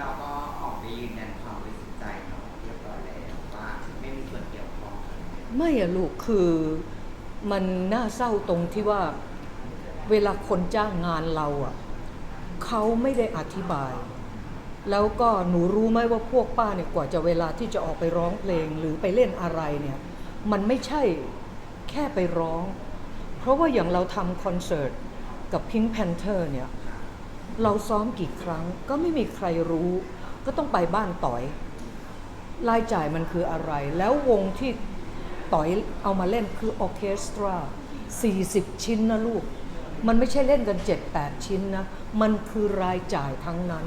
เราก็ออกไปยืนยันความบริสุทธิ์ใจเนาะเรียบร้อยแล้วว่าไม่มีส่วนเกี่ยวข้องไม่อะลูกคือมันน่าเศร้าตรงที่ว่าเวลาคนจ้างงานเราอะเขาไม่ได้อธิบาย แล้วก็หนูรู้ไหมว่าพวกป้าเนี่ยกว่าจะเวลาที่จะออกไปร้องเพลงหรือไปเล่นอะไรเนี่ย มันไม่ใช่แค่ไปร้อง เพราะว่าอย่างเราทำคอนเสิร์ตกับ Pink Panther เนี่ย เราซ้อมกี่ครั้งก็ไม่มีใครรู้ ก็ต้องไปบ้านต่อยรายจ่ายมันคืออะไร แล้ววงที่ต่อยเอามาเล่นคือออเคสตรา 40 ชิ้นนะลูก มันไม่ใช่เล่นกัน 7-8 ชิ้นนะ มันคือรายจ่ายทั้งนั้น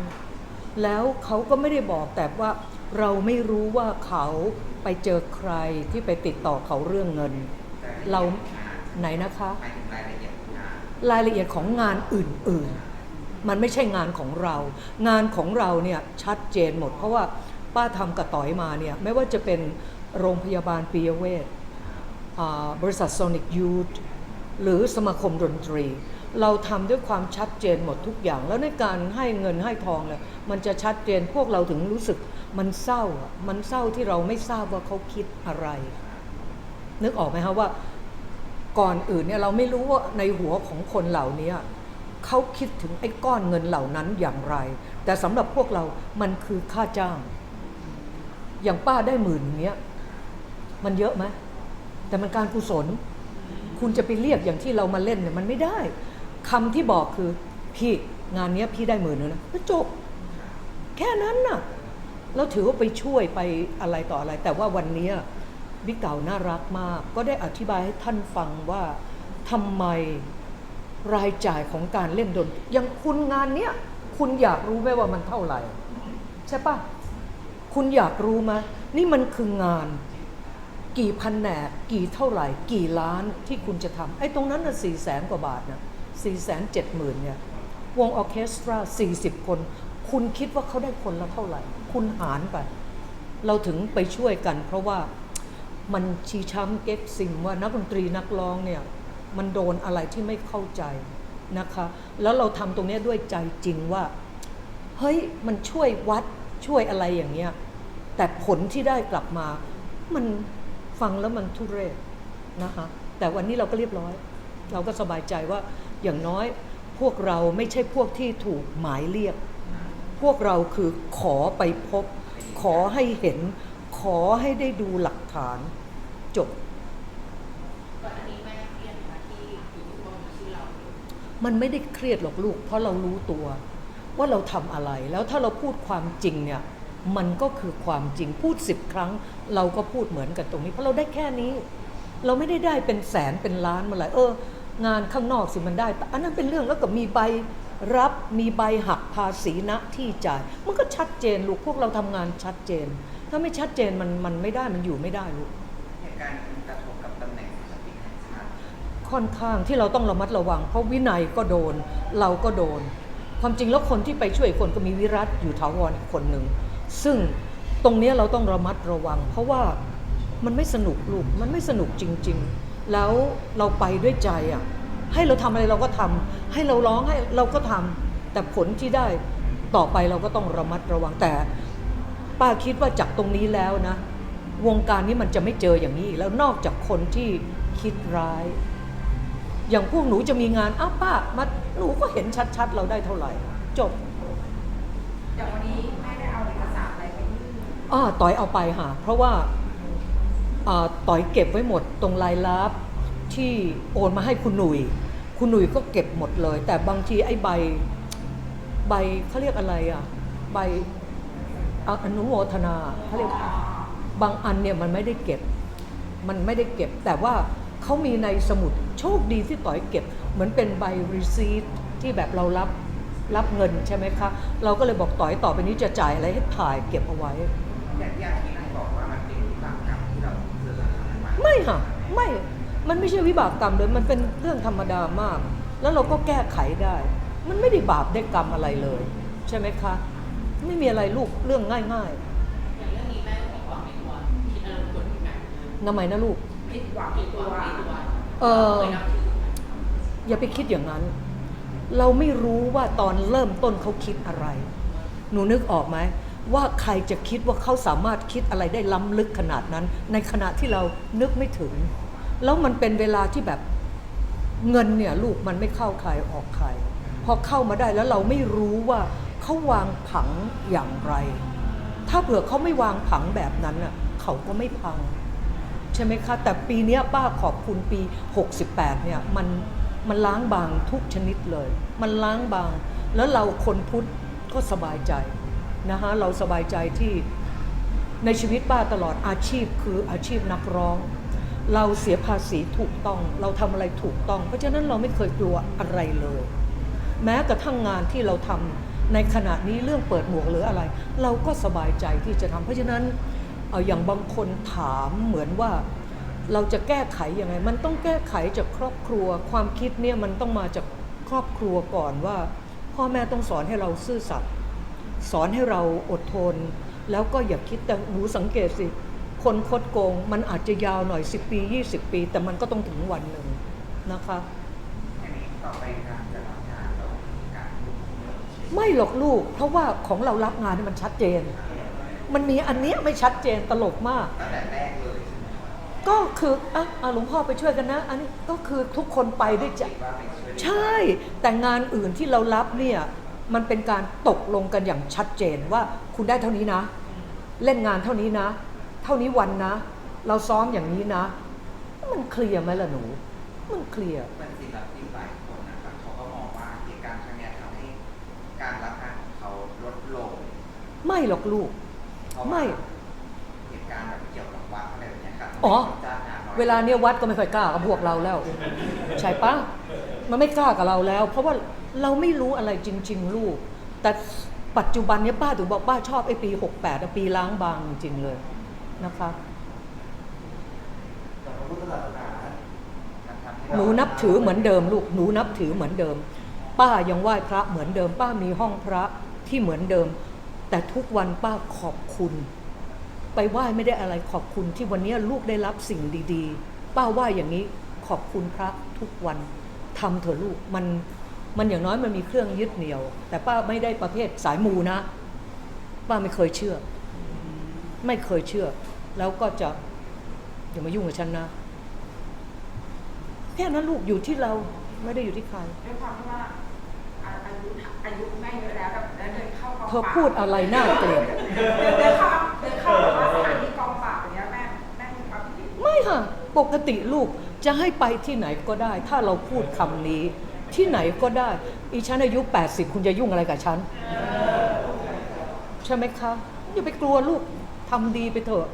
แล้วเขาก็ไม่ได้บอกแต่ว่าเราไม่รู้ว่าเขาไปเจอใครที่ไปติดต่อเขาเรื่องเงิน เราไหนนะคะ รายละเอียดของงานรายละเอียดของงานอื่นๆ มันไม่ใช่งานของเรา งานของเราเนี่ยชัดเจนหมด เพราะว่าป้าทำกับต่อยมาเนี่ยไม่ว่าจะเป็นโรงพยาบาลปียเวชบริษัทโซนิกยูทหรือสมาคมดนตรี เราทำด้วยความชัดเจนหมดทุกอย่าง แล้วในการให้เงินให้ทองเนี่ยมันจะชัดเจนพวกเราถึงรู้สึกมันเศร้า มันเศร้าที่เราไม่ทราบว่าเขาคิดอะไร นึกออกไหมคะว่าก่อนอื่นเนี่ยเราไม่รู้ว่าในหัวของคนเหล่านี้ เขาคิดถึงไอ้ก้อนเงินเหล่านั้นอย่างไร แต่สำหรับพวกเรามันคือค่าจ้าง อย่างป้าได้หมื่นเนี้ย มันเยอะไหมแต่มันการกุศล คุณจะไปเรียกอย่างที่เรามาเล่นเนี่ยมันไม่ได้คำที่บอกคือพี่งานเนี้ยพี่ได้หมื่นนึงนะก็จบ แค่นั้นน่ะเราถือว่าไปช่วยไปอะไรต่ออะไร แต่ว่าวันนี้ยบิ๊กเก่าน่ารักมาก ก็ได้อธิบายให้ท่านฟังว่าทำไม รายจ่ายของการเล่นดนตรีอย่างคุณงานเนี้ยคุณอยากรู้ไหมว่ามันเท่าไหร่ ใช่ปะคุณอยากรู้ไหมนี่มันคืองาน กี่พันแหนกกี่เท่าไหร่ กี่ล้านที่คุณจะทำไอ้ตรงนั้นน่ะสี่แสนกว่าบาทนะสี่แสนเจ็ดหมื่นเนี่ยวงออเคสตราสี่สิบคน คุณคิดว่าเขาได้คนละเท่าไหร่ คุณหารไป เราถึงไปช่วยกัน เพราะว่ามันชีช้ำเก๊กซิมว่านักดนตรีนักร้องเนี่ย มันโดนอะไรที่ไม่เข้าใจนะคะ แล้วเราทำตรงนี้ด้วยใจจริงว่า เฮ้ยมันช่วยวัดช่วยอะไรอย่างเงี้ย แต่ผลที่ได้กลับมา มันฟังแล้วมันทุเรศนะคะ แต่วันนี้เราก็เรียบร้อย เราก็สบายใจว่าอย่างน้อยพวกเราไม่ใช่พวกที่ถูกหมายเรียก พวกเราคือขอไปพบ ขอให้เห็น ขอให้ได้ดูหลักฐานจบ ก่อนอันนี้แม่เครียดนะคะที่อยู่ที่ว่ามีชื่อเราอยู่ มันไม่ได้เครียดหรอกลูก เพราะเรารู้ตัว ว่าเราทำอะไร แล้วถ้าเราพูดความจริงเนี่ย มันก็คือความจริงพูดสิบครั้ง เราก็พูดเหมือนกันตรงนี้ เพราะเราได้แค่นี้ เราไม่ได้ได้เป็นแสนเป็นล้านมาเลยเออ งานข้างนอกสิมันได้ แต่อันนั้นเป็นเรื่องแล้วก็มีใบรับมีใบหักภาษีณที่จ่าย มันก็ชัดเจนลูกพวกเราทำงานชัดเจน ถ้าไม่ชัดเจนมันมันไม่ได้มันอยู่ไม่ได้ลูก ค่อนข้างที่เราต้องระมัดระวัง เพราะวินัยก็โดน เราก็โดน ความจริงแล้วคนที่ไปช่วยคนก็มีวิรัตอยู่ถาวรอีกคนหนึ่งซึ่งตรงนี้เราต้องระมัดระวัง เพราะว่ามันไม่สนุกลูกมันไม่สนุกจริง ๆ แล้วเราไปด้วยใจอะให้เราทำอะไรเราก็ทำให้เราร้องให้เราก็ทำแต่ผลที่ได้ต่อไปเราก็ต้องระมัดระวังแต่ ป้าคิดว่าจากตรงนี้แล้วนะ วงการนี้มันจะไม่เจออย่างนี้แล้วนอกจากคนที่คิดร้าย อย่างพวกหนูจะมีงานอ้าวป้ามาหนูก็เห็นชัดๆ เราได้เท่าไหร่ จบอย่างวันนี้แม่ได้เอาเอกสารอะไรไปยื่นอ่าต่อยเอาไปค่ะ เพราะว่าอ่าต่อยเก็บไว้หมดตรงรายลับที่โอนมาให้คุณหนุ่ย คุณหนุ่ยก็เก็บหมดเลย แต่บางทีไอ้ใบใบเขาเรียกอะไรอะใบอะอนุโมทนาเขาเรียกบางอันเนี่ยมันไม่ได้เก็บ มันไม่ได้เก็บแต่ว่า เขามีในสมุดโชคดีที่ต่อยเก็บ เหมือนเป็นใบ receipt ที่แบบเรารับรับเงินใช่ไหมคะ เราก็เลยบอกต่อยต่อไปนี้จะจ่ายอะไรให้ถ่ายเก็บเอาไว้ อย่างที่อาทิตย์บอกว่ามันเป็นวิบากกรรมที่เราเจอมาไม่ค่ะไม่ มันไม่ใช่วิบากกรรมเลยมันเป็นเรื่องธรรมดามาก แล้วเราก็แก้ไขได้ มันไม่ได้บาปได้กรรมอะไรเลย ใช่ไหมคะ ไม่มีอะไรลูกเรื่องง่ายอย่างเรื่องนี้แม่ผิดหวังในตัวคิดอะไรกดไหมๆทำไมนะลูก ผิดหวังในตัวในตัวเอออย่าไปคิดอย่างนั้น เราไม่รู้ว่าตอนเริ่มต้นเขาคิดอะไร หนูนึกออกไหมว่าใครจะคิดว่าเขาสามารถคิดอะไรได้ล้ำลึกขนาดนั้น ในขณะที่เรานึกไม่ถึง แล้วมันเป็นเวลาที่แบบเงินเนี่ยลูกมันไม่เข้าใครออกใครพอเข้ามาได้แล้วเราไม่รู้ว่าเขาวางผังอย่างไร ถ้าเผื่อเขาไม่วางผังแบบนั้นน่ะเขาก็ไม่พัง ใช่ไหมคะ แต่ปีนี้ป้าขอบคุณปี 68 เนี่ยมันมันล้างบางทุกชนิดเลย มันล้างบาง แล้วเราคนพุทธก็สบายใจนะคะเราสบายใจที่ในชีวิตป้าตลอดอาชีพคืออาชีพนักร้อง เราเสียภาษีถูกต้อง เราทำอะไรถูกต้อง เพราะฉะนั้นเราไม่เคยกลัวอะไรเลย แม้กระทั่งงานที่เราทำในขณะนี้เรื่องเปิดหมวกหรืออะไร เราก็สบายใจที่จะทำเพราะฉะนั้น เอาอย่างบางคนถามเหมือนว่าเราจะแก้ไขยังไง มันต้องแก้ไขจากครอบครัว ความคิดเนี่ยมันต้องมาจากครอบครัวก่อนว่า พ่อแม่ต้องสอนให้เราซื่อสัตย์สอนให้เราอดทน แล้วก็อย่าคิดแต่หนูสังเกตสิ คนคดโกง มันอาจจะยาวหน่อย 10 ปี 20 ปี แต่มันก็ต้องถึงวันหนึ่งนะคะอันนี้ต่อไปการจะรับงานเรามีการลงทุนไม่หรอกลูก เพราะว่าของเรารับงานนี่มันชัดเจน มันมีอันเนี้ยไม่ชัดเจนตลกมาก ตั้งแต่แรกเลยใช่ไหมครับก็คืออะอะหลวงพ่อไปช่วยกันนะ อันนี้ก็คือทุกคนไปด้วยใจคิดว่าเป็นช่วยใช่ แต่งานอื่นที่เรารับเนี่ย มันเป็นการตกลงกันอย่างชัดเจนว่าคุณได้เท่านี้นะ เล่นงานเท่านี้นะ เท่านี้วันนะ เราซ้อมอย่างนี้นะ มันเคลียร์ไหมล่ะหนู มันเคลียร์เป็นศิลปินหลายคนนะครับเขาก็มองว่าเหตุการณ์ครั้งเนี้ยทำให้การรับงานของเขาลดลง ไม่หรอกลูกเพราะว่า ไม่ เหตุการณ์แบบเกี่ยวกับวัดอะไรแบบเนี้ยครับอ๋อ จ้างงานน้อยเวลาเนี้ยวัดก็ไม่ค่อยกล้ากับพวกเราแล้ว ใช่ปะมันไม่กล้ากับเราแล้ว เพราะว่าเราไม่รู้อะไรจริง ๆ ลูก แต่ปัจจุบันเนี้ยป้าถึงบอกป้าชอบไอ้ปี 68อะปีล้างบางจริงๆเลยนะคะแต่พระพุทธศาสนามันทำให้หนูนับถือเหมือนเดิมลูกหนูนับถือเหมือนเดิม ป้ายังไหว้พระเหมือนเดิม ป้ามีห้องพระที่เหมือนเดิม แต่ทุกวันป้าขอบคุณ ไปไหว้ไม่ได้อะไรขอบคุณที่วันนี้ลูกได้รับสิ่งดีๆ ป้าไหว้อย่างนี้ขอบคุณพระทุกวันทำเถอะลูกมันมันอย่างน้อยมันมีเครื่องยึดเหนี่ยว แต่ป้าไม่ได้ประเภทสายมูนะ ป้าไม่เคยเชื่อ ไม่เคยเชื่อ แล้วก็จะอย่ามายุ่งกับฉันนะแค่นั้นลูกอยู่ที่เราไม่ได้อยู่ที่ใคร ด้วยความที่ว่าอาอา ยุอายุแม่เยอะแล้วแบบแล้วเดินเข้ากองเธอปราบพูดอะไรน่าเกลียดเดินเดินเข้าเดินเข้าแบบว่าสถานีกองปราบอย่างเงี้ยแม่แม่มีความคิดไม่ค่ะ ปกติลูกจะให้ไปที่ไหนก็ได้ ถ้าเราพูดคำนี้ ที่ไหนก็ได้ อีฉันอายุ 80 คุณจะยุ่งอะไรกับฉัน ใช่ไหมคะอย่าไปกลัวลูกทำดีไปเถอะ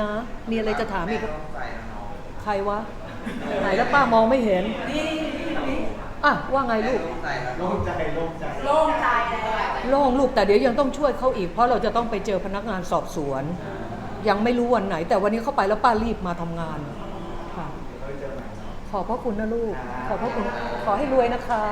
นะ มีอะไรจะถามอีกแโล่งใจแล้วเนาะใครวะ ไหนแล้วป้ามองไม่เห็น อะว่าไงลูกโล่งใจแล้วเนาะโล่งใจโล่งใจ โล่งใจแล้วโล่งลูกแต่เดี๋ยวยังต้องช่วยเขาอีก เพราะเราจะต้องไปเจอพนักงานสอบสวน ยังไม่รู้วันไหน แต่วันนี้เข้าไปแล้วป้ารีบมาทำงานค่ะเดี๋ยวเราเจอใหม่เนาะขอบพระคุณนะลูก ขอบพระคุณขอให้รวยนะคะ